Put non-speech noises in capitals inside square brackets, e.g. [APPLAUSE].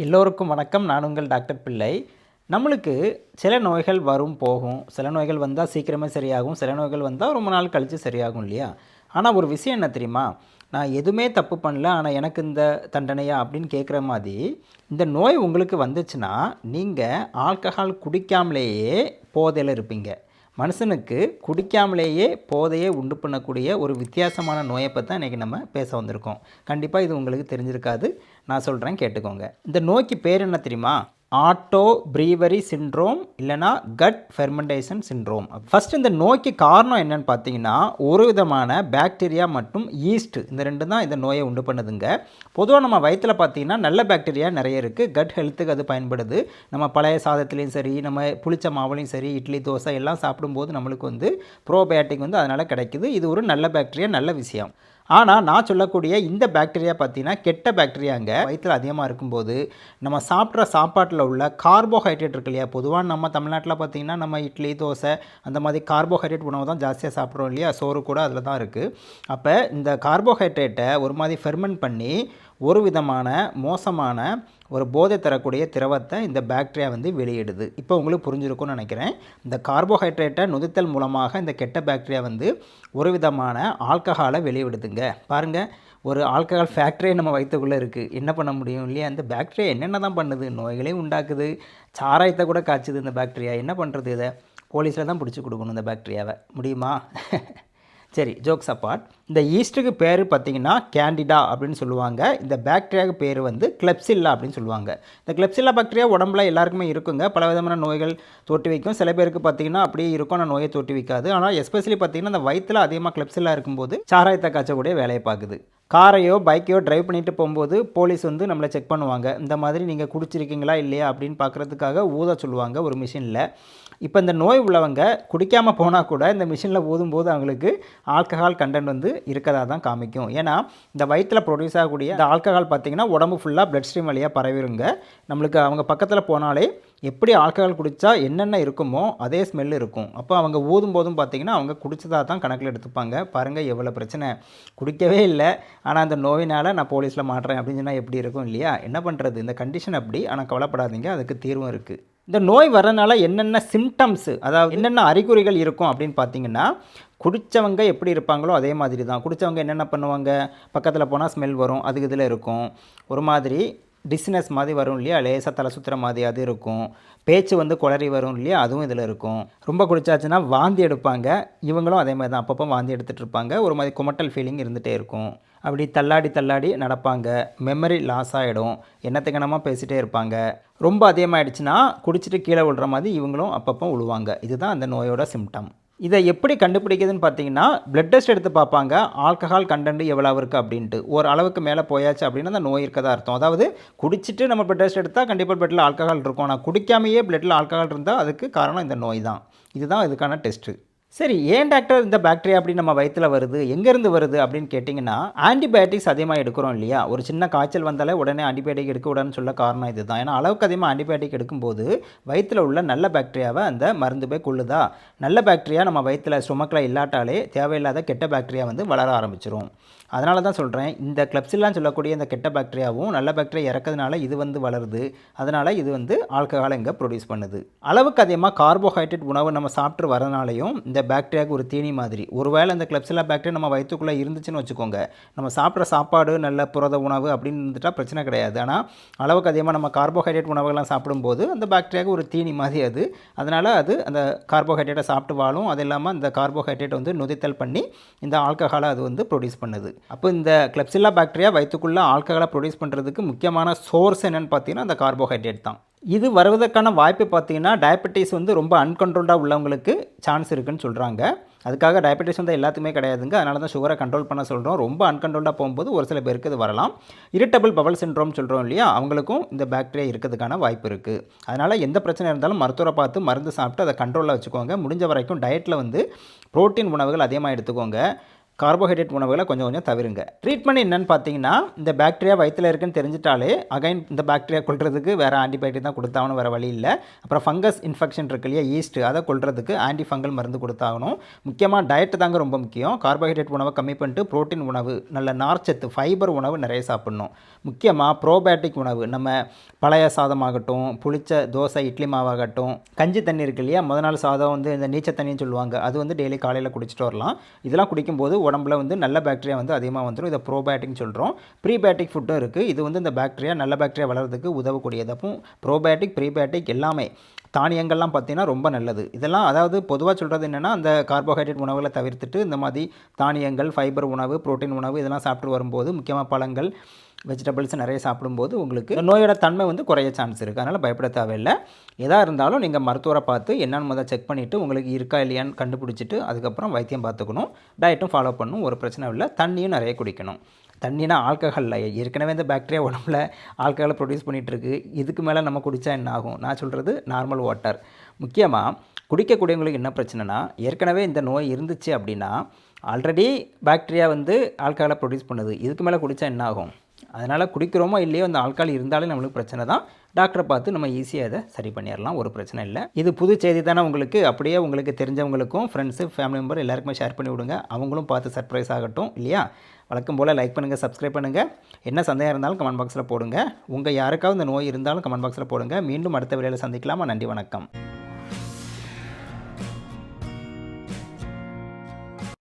எல்லோருக்கும் வணக்கம். நான் உங்கள் டாக்டர் பிள்ளை. நம்மளுக்கு சில நோய்கள் வரும் போகும். சில நோய்கள் வந்தால் சீக்கிரமே சரியாகும். சில நோய்கள் வந்தால் ரொம்ப நாள் கழித்து சரியாகும் இல்லையா? ஆனால் ஒரு விஷயம் என்ன தெரியுமா? நான் எதுவுமே தப்பு பண்ணல ஆனால் எனக்கு இந்த தண்டனையா அப்படின்னு கேட்குற மாதிரி இந்த நோய் உங்களுக்கு வந்துச்சுன்னா நீங்கள் ஆல்கஹால் குடிக்காமலேயே போதையில் இருப்பீங்க. மனுஷனுக்கு குடிக்காமலேயே போதையை உண்டு பண்ணக்கூடிய ஒரு வித்தியாசமான நோயை பற்றி தான் இன்றைக்கி நம்ம பேச வந்திருக்கோம். கண்டிப்பாக இது உங்களுக்கு தெரிஞ்சிருக்காது. நான் சொல்கிறேன் கேட்டுக்கோங்க. இந்த நோய்க்கு பேர் என்ன தெரியுமா? ஆட்டோ ப்ரீவரி சிண்ட்ரோம் இல்லைனா கட் ஃபெர்மெண்டேஷன் சிண்ட்ரோம். ஃபஸ்ட் இந்த நோய்க்கு காரணம் என்னன்னு பார்த்தீங்கன்னா ஒரு விதமான பாக்டீரியா மற்றும் ஈஸ்ட் இந்த ரெண்டு தான் இந்த நோயை உண்டு பண்ணுதுங்க. பொதுவாக நம்ம வயிற்றில் பார்த்தீங்கன்னா நல்ல பாக்டீரியா நிறைய இருக்குது கட் ஹெல்த்துக்கு அது பயன்படுது. நம்ம பழைய சாதத்துலேயும் சரி நம்ம புளிச்ச மாவுலையும் சரி இட்லி தோசை எல்லாம் சாப்பிடும்போது நம்மளுக்கு வந்து ப்ரோபயாட்டிக் வந்து அதனால் கிடைக்குது. இது ஒரு நல்ல பாக்டீரியா நல்ல விஷயம். ஆனால் நான் சொல்லக்கூடிய இந்த பாக்டீரியா பார்த்தீங்கன்னா கெட்ட பாக்டீரியாங்க வயிற்றில் அதிகமாக இருக்கும்போது நம்ம சாப்பிட்ற சாப்பாட்டில் உள்ள கார்போஹைட்ரேட் இருக்கு இல்லையா? பொதுவாக நம்ம தமிழ்நாட்டில் பார்த்தீங்கன்னா நம்ம இட்லி தோசை அந்த மாதிரி கார்போஹைட்ரேட் உணவு தான் ஜாஸ்தியாக சாப்பிட்றோம் இல்லையா? சோறு கூட அதில் தான் இருக்குது அப்போ இந்த கார்போஹைட்ரேட்டை ஒரு மாதிரி ஃபெர்மெண்ட் பண்ணி ஒரு விதமான மோசமான ஒரு போதை தரக்கூடிய திரவத்தை இந்த பாக்டீரியா வந்து வெளியிடுது. இப்போ உங்களுக்கு புரிஞ்சிருக்கும்னு நினைக்கிறேன். இந்த கார்போஹைட்ரேட்டை நுதித்தல் மூலமாக இந்த கெட்ட பாக்டீரியா வந்து ஒரு விதமான ஆல்கஹாலை வெளியிடுதுங்க. பாருங்கள் ஒரு ஆல்கஹால் ஃபேக்ட்ரியை நம்ம வயிற்றுக்குள்ளே இருக்குது என்ன பண்ண முடியும் இல்லையா? அந்த பாக்டீரியா என்னென்ன தான் பண்ணுது? நோய்களையும் உண்டாக்குது. சாராயத்தை கூட காய்ச்சுது இந்த பாக்டீரியா என்ன பண்ணுறது இதை? போலீஸில் தான் பிடிச்சி கொடுக்கணும் இந்த பாக்டீரியாவை முடியுமா? [LAUGHS] சரி ஜோக்ஸ் அப்பார்ட் இந்த ஈஸ்ட்டுக்கு பேர் பார்த்தீங்கன்னா கேண்டிடா அப்படின்னு சொல்லுவாங்க. இந்த பாக்டீரியாவுக்கு பேர் வந்து கிளப்சில்லா அப்படின்னு சொல்லுவாங்க. இந்த கிளப்சில்லா பாக்டீரியா உடம்புல எல்லாருக்குமே இருக்குங்க. பல விதமான நோய்கள் தொட்டி வைக்கும். சில பேருக்கு பார்த்தீங்கன்னா அப்படியே இருக்கும். ஆனால் நோயை தொட்டி வைக்காது. ஆனால் எஸ்பெஷலி பார்த்தீங்கன்னா இந்த வயிற்றில் அதிகமாக கிளப்சில்லா இருக்கும்போது சாராயத்தை காய்ச்சக்கூடிய வேலையை பார்க்குது. காரையோ பைக்கையோ டிரைவ் பண்ணிட்டு போகும்போது போலீஸ் வந்து நம்மளை செக் பண்ணுவாங்க. இந்த மாதிரி நீங்கள் குடிச்சிருக்கீங்களா இல்லையா அப்படின்னு பார்க்குறதுக்காக ஊத சொல்லுவாங்க ஒரு மிஷினில் இப்போ இந்த நோய் உள்ளவங்க குடிக்காமல் போனால் கூட இந்த மிஷினில் ஊதும்போது அவங்களுக்கு ஆல்கஹால் கண்டென்ட் வந்து இருக்கதாக தான் காமிக்கும். ஏன்னா இந்த வயிற்றில் ப்ரொடியூஸ் ஆகக்கூடிய இந்த ஆல்கஹால் பார்த்திங்கன்னா உடம்பு ஃபுல்லாக பிளட் ஸ்ட்ரீம் வழியாக பரவிடுங்க நம்மளுக்கு அவங்க பக்கத்தில் போனாலே எப்படி ஆல்கஹால் குடித்தா என்னென்ன இருக்குமோ அதே ஸ்மெல் இருக்கும். அப்போ அவங்க ஊதும் போதும் பார்த்தீங்கன்னா அவங்க குடிச்சதாக தான் கணக்கில் எடுத்துப்பாங்க. பாருங்கள் எவ்வளோ பிரச்சனை. குடிக்கவே இல்லை. ஆனால் அந்த நோயினால் நான் போலீஸில் மாட்டுறேன் அப்படின்னு சொன்னால் எப்படி இருக்கும் இல்லையா? என்ன பண்ணுறது இந்த கண்டிஷன் அப்படி. ஆனால் கவலைப்படாதீங்க. அதுக்கு தீர்வும் இருக்குது இந்த நோய் வரனால என்னென்ன சிம்டம்ஸு அதாவது என்னென்ன அறிகுறிகள் இருக்கும் அப்படின்னு பார்த்தீங்கன்னா குடித்தவங்க எப்படி இருப்பாங்களோ அதே மாதிரி தான். குடித்தவங்க என்னென்ன பண்ணுவாங்க? பக்கத்தில் போனால் ஸ்மெல் வரும். அதுக்கு இதில் இருக்கும். ஒரு மாதிரி டிஸ்னஸ் மாதிரி வரும் இல்லையா? லேசாக தலை சுற்றுற மாதிரி அது இருக்கும். பேச்சு வந்து குளறி வரும் இல்லையா? அதுவும் இதில் இருக்கும். ரொம்ப குடிச்சாச்சுன்னா வாந்தி எடுப்பாங்க. இவங்களும் அதே மாதிரி தான். அப்பப்போ வாந்தி எடுத்துகிட்டு இருப்பாங்க. ஒரு மாதிரி குமட்டல் ஃபீலிங் இருந்துகிட்டே இருக்கும். அப்படி தள்ளாடி தள்ளாடி நடப்பாங்க. மெமரி லாஸ் ஆகிடும் என்னத்துக்கணமாக பேசிகிட்டே இருப்பாங்க. ரொம்ப அதிகமாகிடுச்சுன்னா குடிச்சிட்டு கீழே விழுற மாதிரி இவங்களும் அப்பப்போ விழுவாங்க இதுதான் அந்த நோயோட சிம்டம் இதை எப்படி கண்டுபிடிக்குதுன்னு பார்த்தீங்கன்னா பிளட் டெஸ்ட் எடுத்து பார்ப்பாங்க ஆல்கஹால் கண்டென்ட் எவ்வளோ இருக்குது அப்படின்ட்டு. ஒரு அளவுக்கு மேலே போயாச்சு அப்படின்னா அந்த நோய் இருக்கதா அர்த்தம். அதாவது குடிச்சிட்டு நம்ம பிளட் டெஸ்ட் எடுத்தால் கண்டிப்பாக பிளட்டில் ஆல்கஹால் இருக்கும். ஆனால் குடிக்காமையே பிளட்டில் ஆல்கஹால் இருந்தால் அதுக்கு காரணம் இந்த நோய் தான். இதுதான் இதுக்கான டெஸ்ட்டு சரி ஏன் டாக்டர் இந்த பாக்டீரியா அப்படி நம்ம வயிற்றில் வருது? எங்கேருந்து வருது அப்படின்னு கேட்டிங்கன்னா ஆன்டிபயோட்டிக்ஸ் அதிகமாக எடுக்கிறோம் இல்லையா? ஒரு சின்ன காய்ச்சல் வந்தாலே உடனே ஆன்டிபயோட்டிக் எடுக்க உடனே சொல்ல காரணம் இதுதான். ஏன்னா அளவுக்கு அதிகமாக ஆன்டிபயோட்டிக் எடுக்கும்போது வயிற்றில் உள்ள நல்ல பாக்டீரியாவை அந்த மருந்து போய் கொள்ளுதா? நல்ல பாக்டீரியா நம்ம வயிற்றில் ஸ்டொமக்கில் இல்லாட்டாலே தேவையில்லாத கெட்ட பாக்டீரியா வந்து வளர ஆரம்பிச்சிரும். அதனால தான் சொல்கிறேன் இந்த கிளப்ஸ்லாம் சொல்லக்கூடிய இந்த கெட்ட பாக்டீரியாவும் நல்ல பாக்டீரியா இறக்கிறதுனால இது வந்து வளருது. அதனால் இது வந்து ஆல்கஹாலை இங்கே ப்ரொடியூஸ் பண்ணுது. அளவுக்கு அதிகமாக கார்போஹைட்ரேட் உணவு நம்ம சாப்பிட்டு வரதுனாலையும் இந்த பாக்டீரியாவுக்கு ஒரு தீனி மாதிரி. ஒருவேளை இந்த கிளப்ஸில்லா பாக்டீரியா நம்ம வயிற்றுக்குள்ளே இருந்துச்சுன்னு வச்சுக்கோங்க. நம்ம சாப்பிட்ற சாப்பாடு நல்ல புரத உணவு அப்படின்னு இருந்துட்டால் பிரச்சனை கிடையாது. ஆனால் அளவுக்கு அதிகமாக நம்ம கார்போஹைட்ரேட் உணவுகள்லாம் சாப்பிடும்போது அந்த பாக்டீரியாவுக்கு ஒரு தீனி மாதிரி அது. அதனால் அது அந்த கார்போஹைட்ரேட்டை சாப்பிட்டு வாழும். அது இல்லாமல் அந்த கார்போஹைட்ரேட் வந்து நொதித்தல் பண்ணி இந்த ஆல்கஹாலை அது வந்து ப்ரொடியூஸ் பண்ணுது. அப்போ இந்த கிளப்ஸில்லா பாக்டீரியா வயிற்றுக்குள்ளே ஆல்கஹாலை ப்ரொடியூஸ் பண்ணுறதுக்கு முக்கியமான சோர்ஸ் என்னென்னு பார்த்தீங்கன்னா அந்த கார்போஹைட்ரேட் தான். இது வருவதற்கான வாய்ப்பு பார்த்தீங்கன்னா டயபெட்டிஸ் வந்து ரொம்ப அன்கண்ட்ரோல்டாக உள்ளவங்களுக்கு சான்ஸ் இருக்குன்னு சொல்கிறாங்க அதுக்காக டயபெட்டிஸ் வந்து எல்லாத்துக்குமே கிடையாதுங்க. அதனால தான் சுகரை கண்ட்ரோல் பண்ண சொல்கிறோம் ரொம்ப அன்கண்ட்ரோல்டாக போகும்போது ஒரு சில பேருக்கு இது வரலாம். இரிட்டபிள் பவல் சின்ட்ரோம் சொல்கிறோம் இல்லையா? அவங்களுக்கும் இந்த பாக்டீரியா இருக்கிறதுக்கான வாய்ப்பு இருக்குது அதனால் எந்த பிரச்சனை இருந்தாலும் மருத்துவரை பார்த்து மருந்து சாப்பிட்டு அதை கண்ட்ரோலில் வச்சுக்கோங்க. முடிஞ்ச வரைக்கும் டயட்டில் வந்து புரோட்டீன் உணவுகள் அதிகமாக எடுத்துக்கோங்க. கார்போஹைட்ரேட் உணவுகளை கொஞ்சம் கொஞ்சம் தவிருங்க. ட்ரீட்மெண்ட் என்னன்னு பார்த்தீங்கன்னா இந்த பாக்டீரியா வயிற்றில் இருக்குன்னு தெரிஞ்சிட்டாலே அகைன் இந்த பாக்டீரியா கொள்றதுக்கு வேறு ஆன்டிபயோட்டிக் தான் கொடுத்தாகணும் வேறு வழி இல்லை. அப்புறம் ஃபங்கஸ் இன்ஃபெக்ஷன் இருக்கு இல்லையா ஈஸ்ட் அதை கொள்றதுக்கு ஆன்டி ஃபங்கல் மருந்து கொடுத்தாகணும். முக்கியமாக டயட்டு தாங்க ரொம்ப முக்கியம். கார்போஹைட்ரேட் உணவை கம்மி பண்ணிட்டு புரோட்டீன் உணவு நல்ல நார்ச்சத்து ஃபைபர் உணவு நிறைய சாப்பிடணும். முக்கியமாக ப்ரோபேட்டிக் உணவு நம்ம பழைய சாதமாகட்டும் புளிச்ச தோசை இட்லி மாவாகட்டும் கஞ்சி தண்ணி இருக்கு இல்லையா முத நாள் சாதம் வந்து இந்த நீச்ச தண்ணின்னு சொல்லுவாங்க அது வந்து டெய்லி காலையில் குடிச்சிட்டு வரலாம். இதெல்லாம் குடிக்கும்போது உடம்புல வந்து நல்ல பாக்டீரியா வந்து அதிகமாக வந்துடும் இதை ப்ரோபேட்டிக் சொல்கிறோம் ப்ரீபேட்டிக் ஃபுட்டும் இருக்குது இது வந்து இந்த பாக்டீரியா நல்ல பாக்டீரியா வளர்கிறதுக்கு உதவக்கூடியது. அப்போ ப்ரோபேட்டிக் ப்ரீபேட்டிக் எல்லாமே தானியங்கள்லாம் பார்த்தீங்கன்னா ரொம்ப நல்லது. இதெல்லாம் அதாவது பொதுவாக சொல்கிறது என்னென்னா அந்த கார்போஹைட்ரேட் உணவுகளை தவிர்த்துட்டு இந்த மாதிரி தானியங்கள் ஃபைபர் உணவு புரோட்டீன் உணவு இதெல்லாம் சாப்பிட்டு வரும்போது முக்கியமாக பழங்கள் வெஜிடபிள்ஸ் நிறைய சாப்பிடும்போது உங்களுக்கு நோயோட தன்மை வந்து குறைய சான்ஸ் இருக்குது அதனால் பயப்பட தேவையில்லை. எதாக இருந்தாலும் நீங்கள் மருத்துவரை பார்த்து என்னென்னு முதல் செக் பண்ணிவிட்டு உங்களுக்கு இருக்கா இல்லையான்னு கண்டுபிடிச்சிட்டு அதுக்கப்புறம் வைத்தியம் பார்த்துக்கணும். டயட்டும் ஃபாலோ பண்ணணும். ஒரு பிரச்சனை இல்லை. தண்ணியும் நிறைய குடிக்கணும். தண்ணினா ஆல்கஹாலில் ஏற்கனவே இந்த பாக்டீரியா உடம்புல ஆல்கஹாலை ப்ரொடியூஸ் பண்ணிகிட்ருக்கு இதுக்கு மேலே நம்ம குடித்தா என்ன ஆகும்? நான் சொல்கிறது நார்மல் வாட்டர் முக்கியமாக குடிக்கக்கூடியவங்களுக்கு என்ன பிரச்சனைனா ஏற்கனவே இந்த நோய் இருந்துச்சு அப்படின்னா ஆல்ரெடி பாக்டீரியா வந்து ஆல்கஹாலை ப்ரொடியூஸ் பண்ணுது. இதுக்கு மேலே குடித்தா என்ன ஆகும்? அதனால் குடிக்கிறோமோ இல்லையோ அந்த ஆல்கஹால் இருந்தாலே நம்மளுக்கு பிரச்சனை தான். டாக்டரை பார்த்து நம்ம ஈஸியாக இதை சரி பண்ணிடலாம் ஒரு பிரச்சனை இல்லை. இது புது செய்தி தானே உங்களுக்கு. அப்படியே உங்களுக்கு தெரிஞ்சவங்களுக்கும் ஃப்ரெண்ட்ஸு ஃபேமிலி மெம்பர் எல்லாருக்குமே ஷேர் பண்ணி விடுங்க. அவங்களும் பார்த்து சர்ப்ரைஸ் ஆகட்டும் இல்லையா? வழக்கம் போல் லைக் பண்ணுங்கள் சப்ஸ்கிரைப் பண்ணுங்கள் என்ன சந்தேகம் இருந்தாலும் கமெண்ட் பாக்ஸில் போடுங்க. உங்கள் யாருக்காவது இந்த நோய் இருந்தாலும் கமெண்ட் பாக்ஸில் போடுங்க. மீண்டும் அடுத்த வேலையில் சந்திக்கலாமா? நன்றி வணக்கம்.